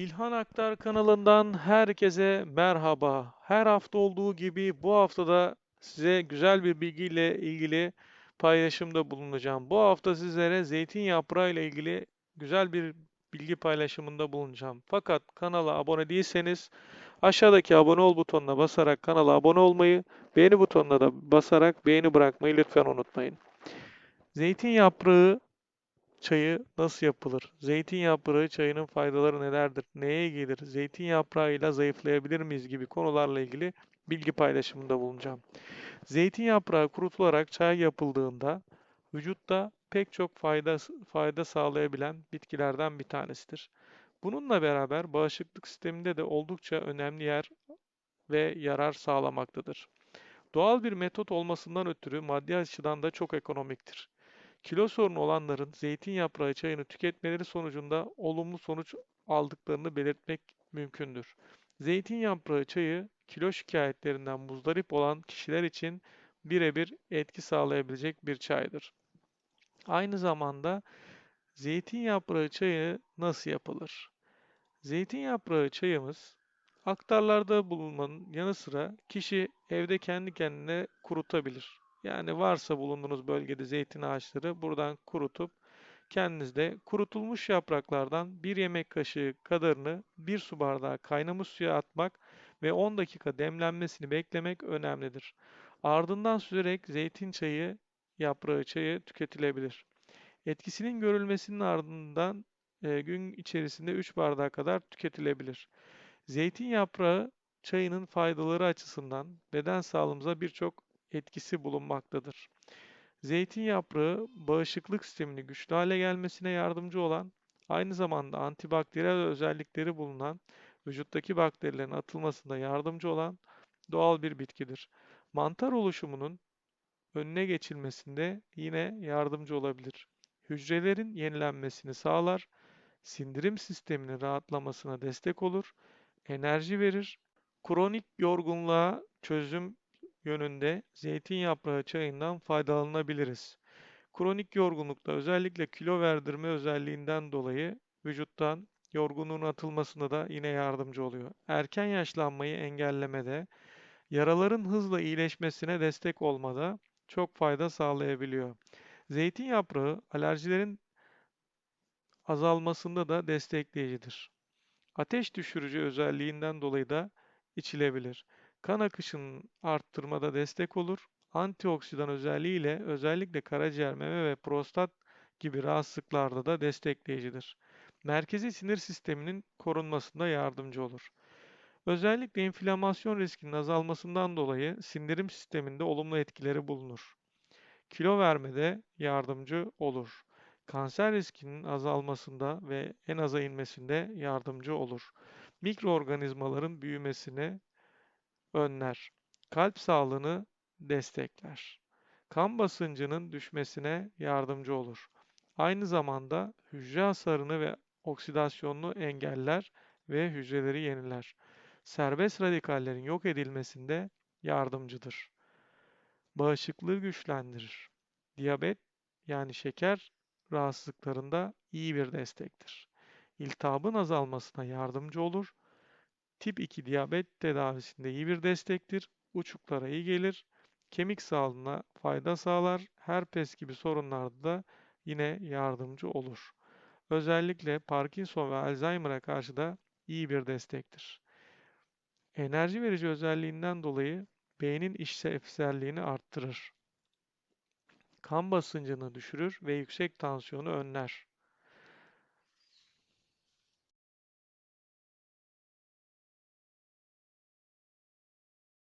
Bilhan Aktar kanalından herkese merhaba. Her hafta olduğu gibi bu haftada size güzel bir bilgiyle ilgili paylaşımda bulunacağım. Bu hafta sizlere zeytin yaprağı ile ilgili güzel bir bilgi paylaşımında bulunacağım. Fakat kanala abone değilseniz aşağıdaki abone ol butonuna basarak kanala abone olmayı, beğeni butonuna da basarak beğeni bırakmayı lütfen unutmayın. Zeytin yaprağı çayı nasıl yapılır? Zeytin yaprağı çayının faydaları nelerdir? Neye gelir? Zeytin yaprağıyla zayıflayabilir miyiz gibi konularla ilgili bilgi paylaşımında bulunacağım. Zeytin yaprağı kurutularak çay yapıldığında vücutta pek çok fayda, fayda sağlayabilen bitkilerden bir tanesidir. Bununla beraber bağışıklık sisteminde de oldukça önemli yer ve yarar sağlamaktadır. Doğal bir metot olmasından ötürü maddi açıdan da çok ekonomiktir. Kilo sorunu olanların zeytin yaprağı çayını tüketmeleri sonucunda olumlu sonuç aldıklarını belirtmek mümkündür. Zeytin yaprağı çayı kilo şikayetlerinden muzdarip olan kişiler için birebir etki sağlayabilecek bir çaydır. Aynı zamanda zeytin yaprağı çayı nasıl yapılır? Zeytin yaprağı çayımız aktarlarda bulunmanın yanı sıra kişi evde kendi kendine kurutabilir. Yani varsa bulunduğunuz bölgede zeytin ağaçları buradan kurutup kendinizde kurutulmuş yapraklardan bir yemek kaşığı kadarını bir su bardağı kaynamış suya atmak ve 10 dakika demlenmesini beklemek önemlidir. Ardından süzerek zeytin çayı, yaprağı çayı tüketilebilir. Etkisinin görülmesinin ardından e, gün içerisinde 3 bardağı kadar tüketilebilir. Zeytin yaprağı çayının faydaları açısından beden sağlığımıza birçok etkisi bulunmaktadır. Zeytin yaprağı bağışıklık sistemini güçlü hale gelmesine yardımcı olan, aynı zamanda antibakteriyel özellikleri bulunan, vücuttaki bakterilerin atılmasında yardımcı olan doğal bir bitkidir. Mantar oluşumunun önüne geçilmesinde yine yardımcı olabilir. Hücrelerin yenilenmesini sağlar, sindirim sisteminin rahatlamasına destek olur, enerji verir, kronik yorgunluğa çözüm yönünde zeytin yaprağı çayından faydalanabiliriz. Kronik yorgunlukta özellikle kilo verdirme özelliğinden dolayı vücuttan yorgunluğun atılmasına da yine yardımcı oluyor. Erken yaşlanmayı engellemede, yaraların hızla iyileşmesine destek olmada çok fayda sağlayabiliyor. Zeytin yaprağı alerjilerin azalmasında da destekleyicidir. Ateş düşürücü özelliğinden dolayı da içilebilir. Kan akışını arttırmada destek olur. Antioksidan özelliğiyle özellikle karaciğer, meme ve prostat gibi rahatsızlıklarda da destekleyicidir. Merkezi sinir sisteminin korunmasında yardımcı olur. Özellikle inflamasyon riskinin azalmasından dolayı sindirim sisteminde olumlu etkileri bulunur. Kilo vermede yardımcı olur. Kanser riskinin azalmasında ve en aza inmesinde yardımcı olur. Mikroorganizmaların büyümesine önler. Kalp sağlığını destekler. Kan basıncının düşmesine yardımcı olur. Aynı zamanda hücre hasarını ve oksidasyonunu engeller ve hücreleri yeniler. Serbest radikallerin yok edilmesinde yardımcıdır. Bağışıklığı güçlendirir. Diyabet yani şeker rahatsızlıklarında iyi bir destektir. İltihabın azalmasına yardımcı olur Tip 2 diyabet tedavisinde iyi bir destektir. Uçuklara iyi gelir. Kemik sağlığına fayda sağlar. Herpes gibi sorunlarda da yine yardımcı olur. Özellikle Parkinson ve Alzheimer'a karşı da iyi bir destektir. Enerji verici özelliğinden dolayı beynin işlevselliğini arttırır. Kan basıncını düşürür ve yüksek tansiyonu önler.